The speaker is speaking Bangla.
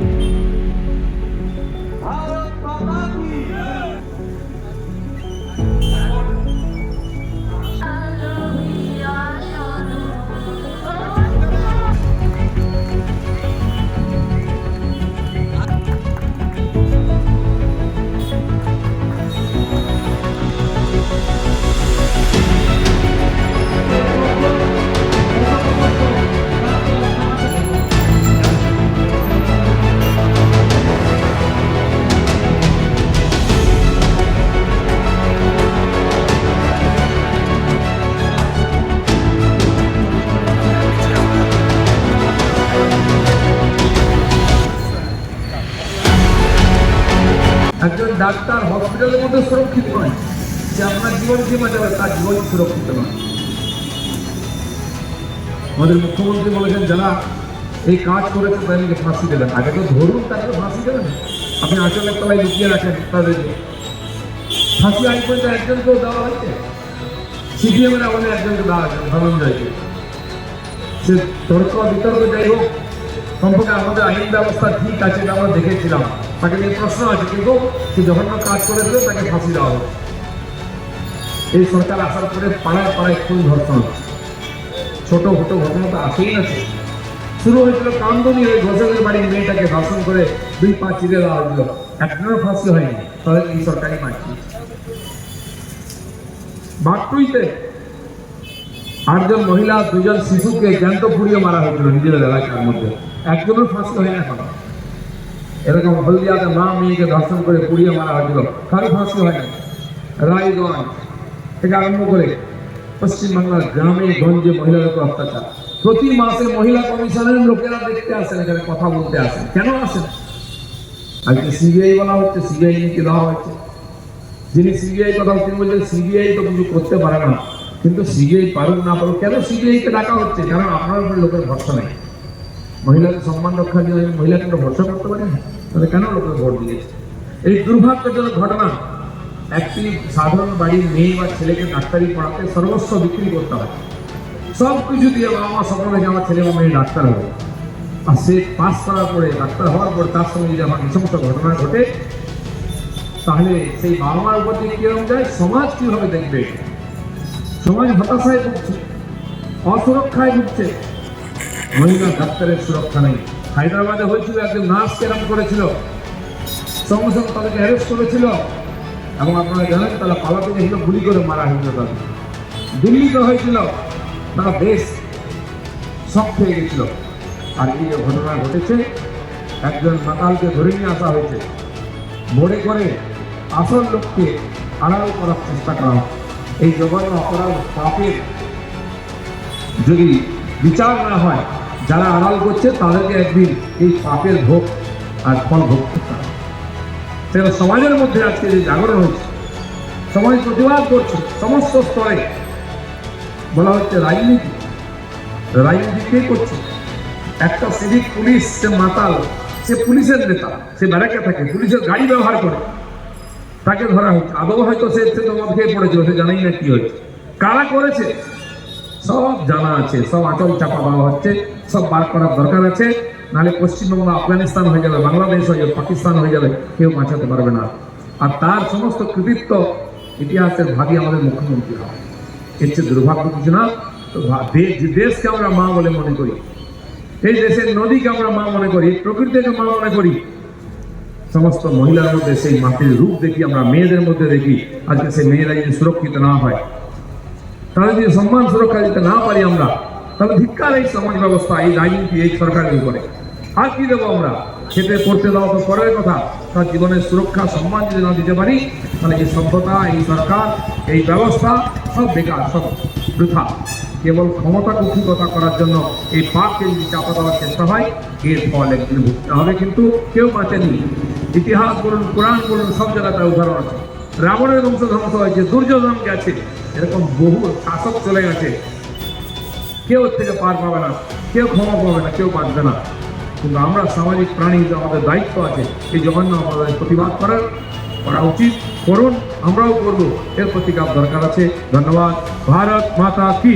you একজন ডাক্তার হসপিটালের মধ্যে সুরক্ষিত নয়। যে আপনার জীবন জীবনকে বাঁচাবে তার জীবন সুরক্ষিত নয়। আমাদের মুখ্যমন্ত্রী বলেছেন যারা এই কাজ করেছে তাদেরকে ফাঁসি দেবেন। আগে তো ধরুন তাকে ফাঁসি দেবেন। আপনি আচলের তলায় লুকিয়ে রাখেন তাদেরকে ফাঁসি আইন পর্যন্ত একজনকেও দেওয়া হয়েছে। সিপিএমের আমাদের একজনকে দেওয়া হয়েছে ধনঞ্জয়কে সে তর্ক বিতর্ক যাই হোক, সম্পর্কে আমাদের আইন ব্যবস্থা ঠিক আছে, আমরা দেখেছিলাম। তাকে নিয়ে প্রশ্ন আছে, কিন্তু সে জঘন্য কাজ করেছিল, তাকে ফাঁসি দেওয়া হোক এই সরকার আসার পরে পাড়ায় পাড়ায় খুন ধর্ষণ। ছোট ছোট ঘটনা তো আসেই আছে। শুরু হয়েছিল কান্দনি ওই ঘোষকের বাড়ির মেয়েটাকে ধর্ষণ করে দুই পা চিরে দেওয়া হয়েছিল একজনের ফাঁসি হয়নি তাহলে এই সরকারি মারছি বাট্টুইতে আটজন মহিলা, দুজন শিশুকে জ্যান্ত পুড়িয়ে মারা হয়েছিল নিজেদের এলাকার মধ্যে। একজনের ফাঁসি হয় না এখন। এরকম হলদিয়াতে মা মেয়েকে ধর্ষণ করে পুড়িয়ে মারা হয়েছিল। কারও ফাঁসি হয় না রায়গঞ্জ থেকে আরম্ভ করে পশ্চিমবাংলার গ্রামে গঞ্জে মহিলাদের উপর অত্যাচার। প্রতি মাসে মহিলা কমিশনের লোকেরা দেখতে আসেন, এখানে কথা বলতে আসেন। কেন আসেন? আজকে সিবিআই বলা হচ্ছে, সিবিআই নিতে দেওয়া হচ্ছে? যিনি সিবিআই কথা তিনি বলছেন, সিবিআই তো কিছু করতে পারে না। কিন্তু সিবিআই পারুক না পারুক, কেন সিবিআই কে ডাকা হচ্ছে? কারণ আপনার উপরে লোকের ভরসা নেই। মহিলাদের সম্মান রক্ষার জন্য মহিলা কেন ভরসা করতে পারে না তাহলে কেন লোকের ভোট দিয়েছে এই দুর্ভাগ্যজনক ঘটনা, একটি সাধারণ বাড়ির মেয়ে বা ছেলেকে ডাক্তারি পড়াতে সর্বস্ব বিক্রি করতে হয়। সব কিছু দিয়ে বাবা মা স্বপ্ন দেখে আমার ছেলে বা মেয়ে ডাক্তার হবে। আর সে পাস করার পরে ডাক্তার হওয়ার পর তার সঙ্গে যদি আমার সমস্ত ঘটনা ঘটে, তাহলে সেই বাবা মার উপর দিয়ে কীরকম যায়? সমাজ কীভাবে দেখবে? সমাজ হতাশায় ভুগছে, অসুরক্ষায় ভুগছে। মহিলা ডাক্তারের সুরক্ষা নেই। হায়দ্রাবাদে হয়েছিল একজন নার্স কেরাম করেছিল। সঙ্গে সঙ্গে তাদেরকে অ্যারেস্ট করেছিল। এবং আপনারা জানেন, তারা পালাতে গেছিল গুলি করে মারা হয়েছিল তাদের। দিল্লিতে হয়েছিল, তারা বেশ শখ হয়ে গেছিল। আর এই যে ঘটনা ঘটেছে, একজন মাতালকে ধরে নিয়ে আসা হয়েছে। ভোরে করে আসল লোককে আড়াল করার চেষ্টা করা হয়। এই জঘন্য অপরাধ পাপের যদি বিচার না হয় যারা আড়াল করছে, তাদেরকে একদিন এই পাপের ভোগ আর ফল ভোগ করতে হবে। সমাজের মধ্যে আজকে যে জাগরণ হচ্ছে, সমাজ প্রতিবাদ করছে, সমস্ত স্তরে। বলা হচ্ছে রাজনীতি। রাজনীতি কে করছে? একটা সিভিক পুলিশ, সে মাতাল, সে পুলিশের নেতা, সে ব্যারাকে থাকে, পুলিশের গাড়ি ব্যবহার করে। তাকে ধরা হচ্ছে। আদৌ হয়তো সে সে তো খেয়ে পড়েছিল, সে জানাই না কি হয়েছে। কারা করেছে? সব জানা আছে, সব আচল চাপা দেওয়া হচ্ছে। সব বার করার দরকার আছে। নাহলে পশ্চিমবঙ্গ আফগানিস্তান হয়ে যাবে বাংলাদেশ হয়ে যাবে পাকিস্তান হয়ে যাবে কেউ বাঁচাতে পারবে না। আর তার সমস্ত কৃতিত্ব ইতিহাসের ভাবি আমাদের মুখ্যমন্ত্রী হবে এর চেয়ে দুর্ভাগ্য কিছু না। তো দেশকে আমরা মা বলে মনে করি, এই দেশের নদীকে আমরা মা মনে করি, প্রকৃতিকে মা মনে করি, সমস্ত মহিলার মধ্যে সেই মাটির রূপ দেখি, আমরা মেয়েদের মধ্যে দেখি, আজকে সেই মেয়েরা যদি সুরক্ষিত না হয়, তাহলে যদি সম্মান সুরক্ষা দিতে না পারি আমরা তাহলে ধিক্কার এই সমাজ ব্যবস্থা, এই রাজনীতি এই সরকারের উপরে? আর কি দেবো আমরা? খেতে, পড়তে দেওয়া তো পরের কথা। তার জীবনের সুরক্ষা, সম্মান যদি না দিতে পারি, তাহলে এই সভ্যতা এই সরকার, এই ব্যবস্থা সব বেকার, সব বৃথা। কেবল ক্ষমতা কুক্ষিকতা করার জন্য এই পাপকে যদি চাপা দেওয়ার চেষ্টা হয়, এর ফল একদিন ভুগতে হবে কিন্তু কেউ বাঁচেনি। ইতিহাস বলুন, কোরআন বলুন, সব জায়গাতে উদাহরণ। আছে রাবণের বংশ ধ্বংস হয়েছে দুর্যোধন গেছে এরকম বহু শাসক চলে গেছে। কেউ থেকে পার পাবে না, কেউ ক্ষমা পাবে না, কেউ বাঁচবে না। কিন্তু আমরা সামাজিক প্রাণী যে আমাদের দায়িত্ব আছে, এই জঘন্য আমাদের প্রতিবাদ করার, করা উচিত, করুন, আমরাও করব। এর প্রতিকার দরকার আছে। ধন্যবাদ। ভারত মাতা কি?